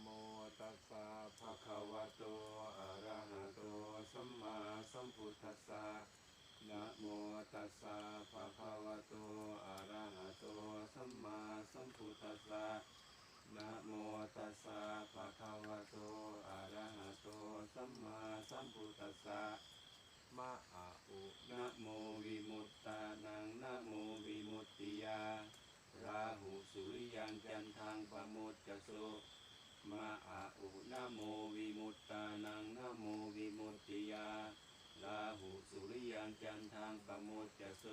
โมตัสสะภะคะวะโต อะระหะโต สัมมาสัมพุทธัสสะนะโมตัสสะภะคะวะโต อะระหะโต สัมมาสัมพุทธัสสะนะโมตัสสะภะคะวะโต อะระหะโต สัมมาสัมพุทธัสสะมะอะอุนะโมวิมุตตานังนะโมวิมุตติยา ราหูสุริยังจันทังปะโมจจโส มาอาอุนะโมวิมุตตานังนะโมวิมุตติยาราหูสุริยังจันทังปะโมจจโส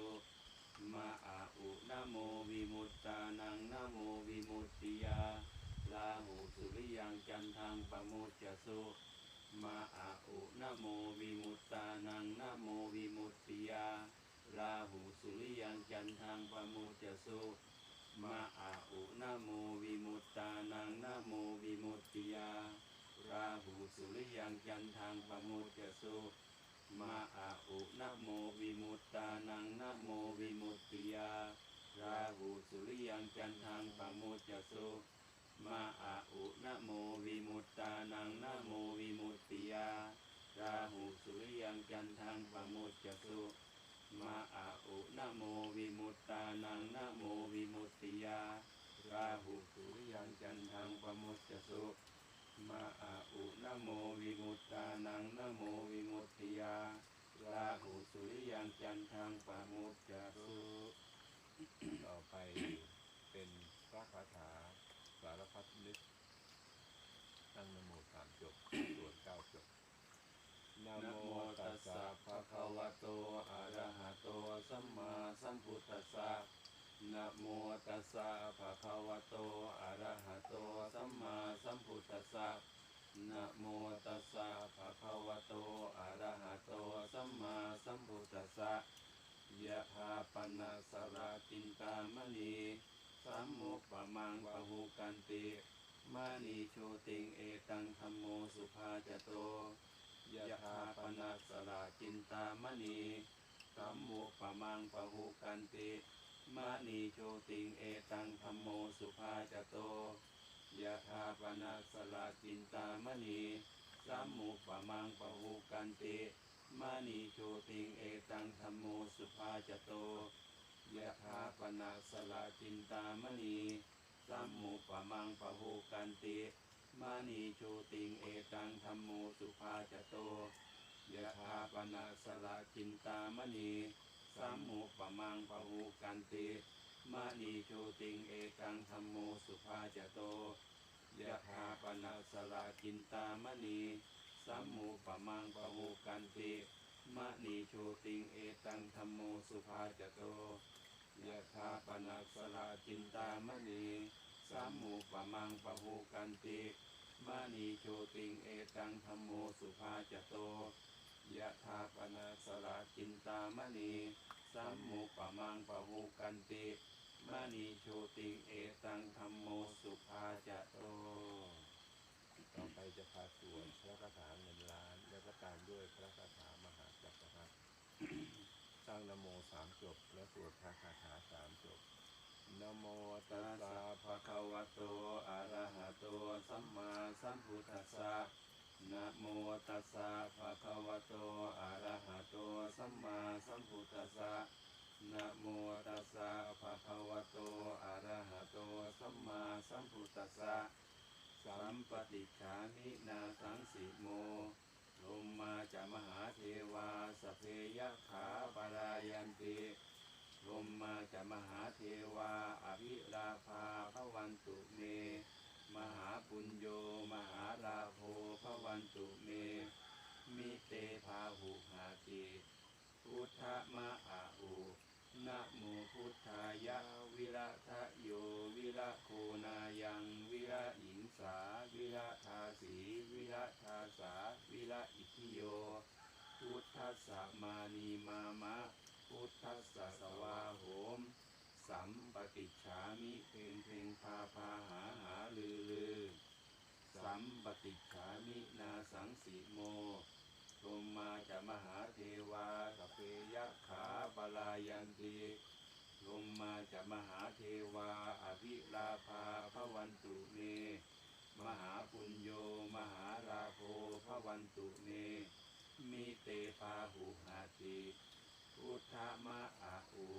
มาอาอุนะโมวิมุตตานังนะโมวิมุตติยาราหูสุริยังจันทังปะโมจจโสมาอาอุนะโมวิมุตตานังนะโมวิมุตติยาราหูสุริยังจันทังปะโมจจโส มาอาอุนะโมวิมุตตานังนะโมวิมุตติยา ราหูสุริยังจันทังปะมจจโสมาอาอุนะโมวิมุตตานังนะโมวิมุตติยา ราหูสุริยังจันทังปะมจจโสมาอาอุนะโมวิมุตตานังนะโมวิมุตติยา ราหูสุริยังจันทังปะโมจจโส มาอาอุนะโมวิมุตตานังนะโมวิมุตติยาราหุสุริยังจันทังปมุตจสุมาอาอุนะโมวิมุตตานังนะโมวิมุตติยาราหุสุริยังจันทังปมุตจสุต่อไปเป็นพระคาถาสารพัดนึกตั้งนโมสามจบสวดเก้าจบนะโมตัสสะภะคะวะโตอะระ สัมมาสัมพุทธัสสะนะโมตัสสะภะคะวะโต อะระหะโต สัมมาสัมพุทธัสสะนะโมตัสสะภะคะวะโต อะระหะโต สัมมาสัมพุทธัสสะยะถาปนะสราตินตามณีสัมมุปปมังปะหุกันติมานีโชติงเอตังธัมโมสุภาจโตยะถาปนัสสราจินตามณี สัมมุปะมังปะหุกันติมะนีโชติงเอตังธรรมโมสุภาจโตยะถาปนัสสราจินตามณีสัมมุปะมังปะหุกันติมะนีโชติงเอตังธรรมโมสุภาจโตยะถาปนัสสราจินตามณีสัมมุปะมังปะหุกันติมานีโชติงเอตังธรรมโมสุภาจโต ยะถาปนะสละจินตามณีสัมมุปะมังปะหูกันติมานีโชติงเอตังธรรมโมสุภาจโตยะถาปนะสละจินตามณีสัมมุปะมังปะหูกันติมานีโชติงเอตังธรรมโมสุภาจโตยะถาปนะสละจินตามณีสัมมุปะมังปะหูกันติมานีโชติงเอตังธรรมโมสุภาจโต ยะถาปนาสระจินตามณีสัมมุปมังปะหูกันติมานีโชติงเอตังธรรมโมสุภาจโต ต่อไปจะพาสวดพระคาถาเงินล้าน แล้วก็ตามด้วยพระคาถามหาจักรพรรดิตั้งนโมสามจบ แล้วสวดพระคาถาสามจบนโมตัสสะสะภะคะวะโตอะระหะโตสัมมาสัมพุทธัสสะ นะโมตัสสะภะคะวะโต อะระหะโต สัมมาสัมพุทธัสสะนะโมตัสสะภะคะวะโต อะระหะโต สัมมาสัมพุทธัสสะ สัมปติฉามินาสังสิโมลมมาจะมหาเทวาสเพยขาปารายันติลมมาจะมหาเทวาอภิาพระวันตุเม มหา ปุญโยมหาลาโภพระวันตุเม มิเตภาหุหาติพุทธมะอาอุนะโมพุทธายะวิระทะโยวิระโคนายังวิระหิงสาวิระทาสีวิระทาสาวิระอิทิโย พุทธสสะมานีมามะ พุทธสสะสวาโหม สัมปติฉามิเพงเพงพาพาหาหาลือลือสัมปติฉามินาสังสีโมลมมาจะมหาเทวาสเพยะขาปลายันติลมมาจะมหาเทวา อภิลาภาพระวันตุเมมหาปุญโย มหาราโภพระวันตุเมมิเตปาหุหาติพุทธมะอาอุ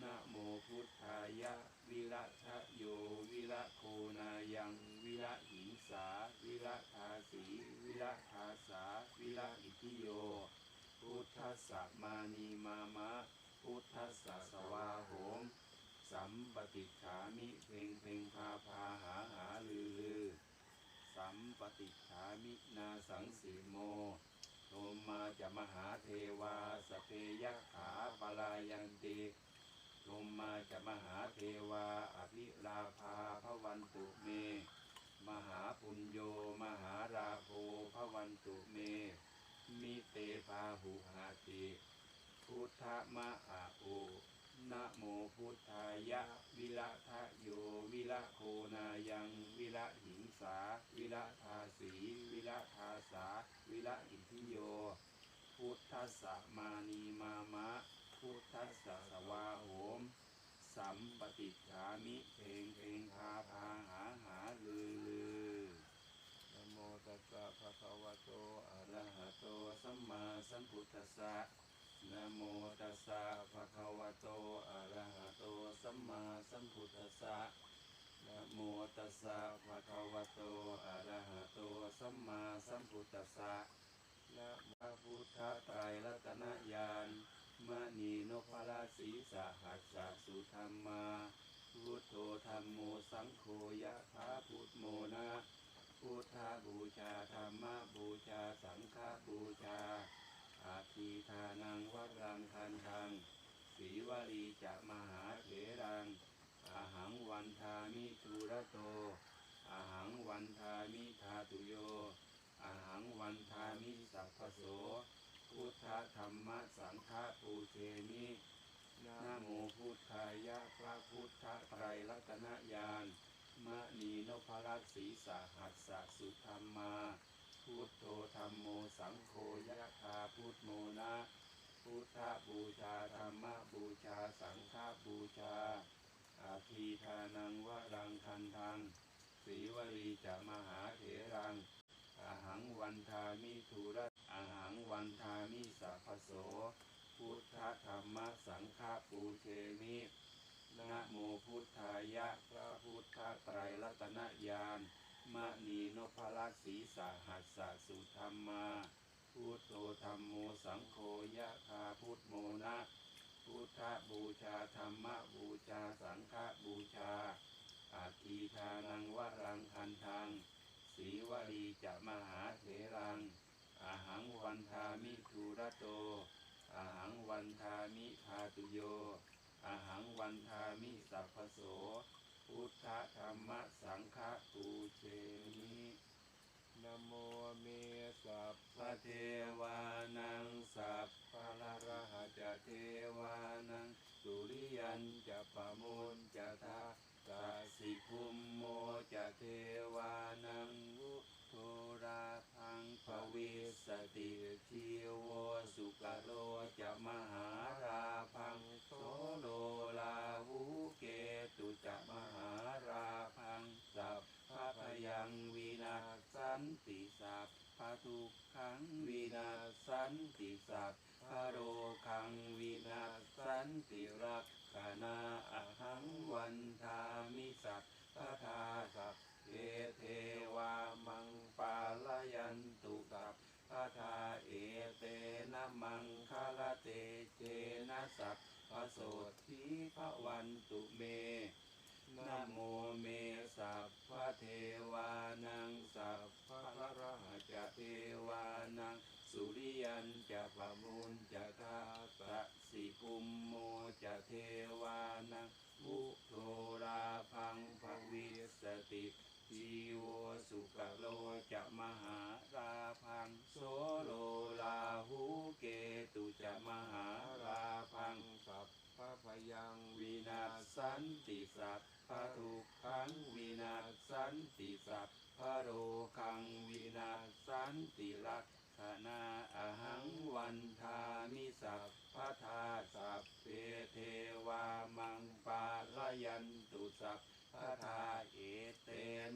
นะโมพุทธายะ วิระทะโย วิระโคนายัง วิระหิงสา วิระทาสี วิระทาสา วิระอิทิโย พุทธสสะมานีมามะ พุทธสสะสวาโหม สัมปติฉามิเพ่งเพ่งพาพาหาหาลือลือสัมปติฉามินาสังสีโมโทมาจะมหาเทวาสเปยขาปลายันติ โทมาจะมหาเทวาอภิลาภาพระวันตุเม มหาปุญโยมหาราโภพระวันตุเม มิเตพาหุหาติพุทธมะอาอุนะโมพุทธายะ วิระทะโย วิระโคนายัง วิระหิงสา วิระทาสี วิระทาสา วิระอิทิโย พุทธสสะมานีมามะ พุทธสสะสวาโหม สัมปติฉามิเพลงเพลงพาพาหาหาลือลือนะโมตัสสะภะคะวะโตอะระหะโตสัมมาสัมพุทธัสสะนะโมตัสสะภะคะวะโตอะระหะโตสัมมาสัมพุทธัสสะนะโมตัสสะภะคะวะโตอะระหะโตสัมมาสัมพุทธัสสะนะพระพุทธไตรรัตนญาณ มณีนพราศีสหัสสะสุธรรมาพุทโธธรรมโมสังโฆยะถาพุทโมนะพุทธบูชาธรรมบูชาสังฆบูชาอาทีทานังวัรังคันทังสีวลีจะมหาเถรังอาหังวันทามิทุระโตอาหังวันทามิทาตุโยอาหังวันทามิสัพพโส พุทธธรรมสังฆปูเชมินะโมพุทธายะพระพุทธไตรรัตนญาณมณีนพรัตศีสหัสสะสุธรรมา พุทโธธรรมโมสังโฆยะคาพุทโมนะพุทธบูชาธรรมบูชาสังฆบูชา อาทีทานังวรังคันทังสีวลีจะมหาเถรังอาหังวันทามิทุระ อหังวันทามิสัพโส พุทธธรรมสังฆปูเชมินะโมพุทธายะพระพุทธไตรรัตนญาณมณีนพรัตน์ศรีสหัสสะสุธรรมา พุทโธธรรมโมสังโฆยะคาพุทโมนะ พุทธบูชาธรรมบูชาสังฆบูชาอาทีทานังวรังคันทัง สีวลีจะมหาเถรัง วันทามิทุระโตอาหังวันทามิทาตุโยอาหังวันทามิสัพพโส พุทธธรรมสังฆปูเชมินโมเมสัพพเทวานังสัพพะละระหะจเทวานังสุริยันจะปะมุนจะทาสาสิคุมโมจะเทวานังวุโทราพัง ภวิสติชีโวสุกโลจะมหาราพังโสโลลาหูเกตุจะมหาราพังสัพพะพยังวินาศสันติสัพพะทุกขังวินาศสันติสัพพะโรคังวินาศสันติรักขณาอหังวันทามิสัพพะทาสัพ เอเทวามังปาลยันตุสัพพะทาเอเตนะมังคาลเตเจนะสัพพะโสทิภะวันตุเมนะโมเมสัพพะเทวานังสัพพะระรหะจะเทวานังสุริยันจะปะมุนจะทาสะสิกุมโมจะเทวานังวุโทราพังภวิสติ จีโวสุกโลจะมหาราพังโสโลลาหูเกตุจะมหาราพังสัพพะพยังวินาศสันติสัพพะทุกขังวินาศสันติสัพพะโรคังวินาศสันติลักขณาอหังวันทามิสัพพะทาสัพเพเทวามังปาลยันตุสัพ พะทาเอเต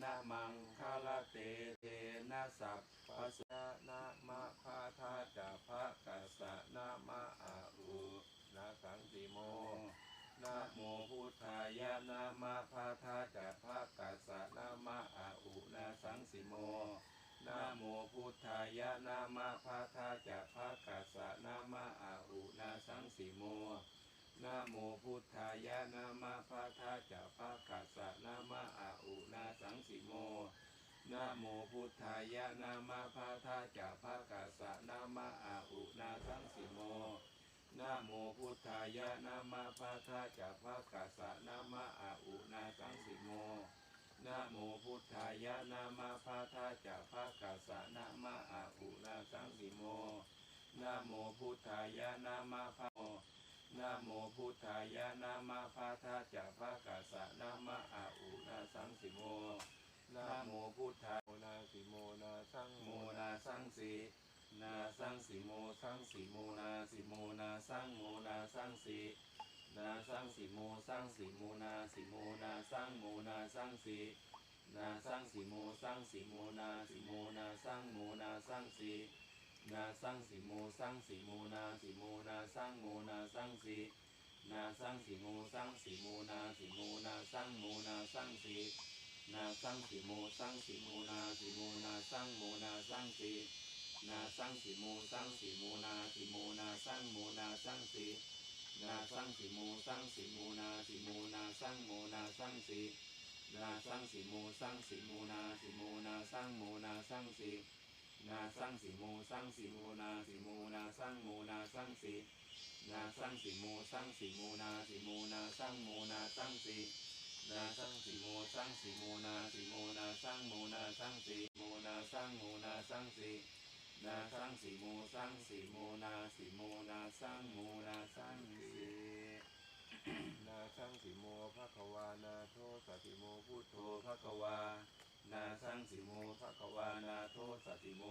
นะมังคลเตเทนะสัพพปัสสะนะมะพาทาจะภะกัสสะนะมะอาอุนะสังติโมนะโมพุทธายะนะมะพาทาจะภะกัสสะนะมะอาอุนาสังสิโมนะโมพุทธายะนะมะพาทาจะภะกัสสะนะมะอาอุนาสังสิโม นะโมพุทธายะนะมะพาทาจะภะกัสสะนะมะอาอุนาสังสิโมนะโมพุทธายะนะมะพาทาจะภะกัสสะนะมะอาอุนาสังสิโมนะโมพุทธายะนะมะพาทาจะภะกัสสะนะมะอาอุนาสังสิโมนะโมพุทธายะนะมะพาทาจะภะกัสสะนะมะอาอุนาสังสิโมนะโมพุทธายะนะมะพา นะโมพุทธายะนะมะพาทาจะภะกัสสะนะมะอาอุนาสังสิโมนะโมพุทธาโมนาสิโมนาสังโมนาสังสีนาสังสีโมสังสีโมนาสีโมนาสังโมนาสังสีนาสังสีโมสังสีโมนาสีโมนาสังโมนาสังสีนาสังสีโมสังสีโมนาสีโมนาสังโมนาสังสี นาสังสีโมสังสีโมนาสีโมนาสังโมนาสังสีนาสังสีโมสังสีโมนาสีโมนาสังโมนาสังสีนาสังสิโมสังสิโมนาสิโมนาสังโมนาสังสินาสังสิโมสังสิโมนาสิโมนาสังโมนาสังสินาสังสิโมสังสิโมนาสิโมนาสังโมนาสังสินาสังสิโมสังสิโมนาสิโมนาสังโมนาสังสิ นาสังสิโมสังสิโมนาสิโมนาสังโมนาสังสินาสังสิโมสังสิโมนาสิโมนาสังโมนาสังสินาสังสีโมสังสีโมนาสีโมนาสังโมนาสังสีโมนาสังโมนาสังสีนาสังสีโมสังสีโมนาสีโมนาสังโมนาสังสีนาสังสิโมภะควานาโทสติโมพุทโธโทภะควา นาสังสิโมทะกวานาโทสติโม